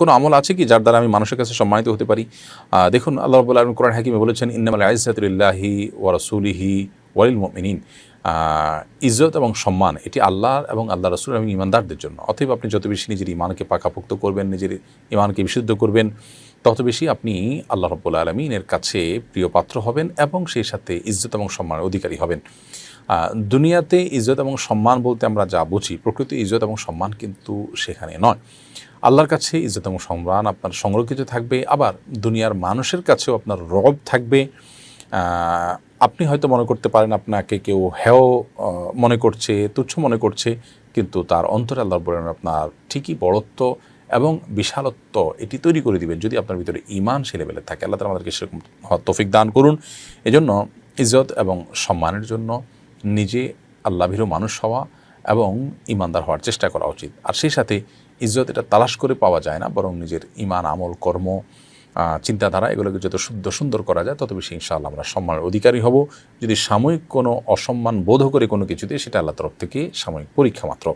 কোনো আমল আছে কি যার দ্বারা আমি মানুষের কাছে সম্মানিত হতে পারি? দেখুন আল্লাহ রবুল্লাহ আলম কোরআন হাকিমে বলেছেন ইন্নামাল আইসাতুল্লাহি ওয়া রাসূলিহি ওয়ালিল মুমিনিন। আহ, ইজ্জত এবং সম্মান এটি আল্লাহ এবং আল্লাহ রসুল এবং ইমানদারদের জন্য। অতএব আপনি যত বেশি নিজের ইমানকে পাকাপোক্ত করবেন নিজের ইমানকে বিশুদ্ধ করবেন তত বেশি আপনি আল্লাহ রব্বুল আলমিনের কাছে প্রিয় পাত্র হবেন এবং সেই সাথে ইজ্জত এবং সম্মানের অধিকারী হবেন। দুনিয়াতে ইজ্জত এবং সম্মান বলতে আমরা যা বুঝি প্রকৃত ইজ্জত এবং সম্মান কিন্তু সেখানে নয়। আল্লাহর কাছে ইজ্জত এবং সম্মান আপনার সংরক্ষিত থাকবে আবার দুনিয়ার মানুষের কাছেও আপনার রব থাকবে। আপনি হয়তো মনে করতে পারেন আপনাকে কেউ আহ, মনে করছে তুচ্ছ মনে করছে কিন্তু তার অন্তরে আল্লাহ বলেন আপনার ঠিকই বড়ত্ব এবং বিশালত্ব এটি তৈরি করে দিবেন যদি আপনার ভিতরে ইমান সে লেভেলে থাকে। আল্লাহ তালা আমাদেরকে সেরকম তৌফিক দান করুন। এজন্য ইজ্জত এবং সম্মানের জন্য নিজে আল্লাভীরও মানুষ হওয়া এবং ইমানদার হওয়ার চেষ্টা করা উচিত। আর সেই সাথে ইজ্জত এটা তালাশ করে পাওয়া যায় না, বরং নিজের ইমান, আমল, কর্ম চিন্তাধারা এগুলোকে যত শুদ্ধ, সুন্দর করা যায়, তত বেশি ইনশাআল্লাহ আমরা সম্মানের অধিকারী হব। যদি সাময়িক কোনো অসম্মান বোধ করে কোনো কিছুতে, সেটা আল্লাহ তরফ থেকে সাময়িক পরীক্ষা মাত্র।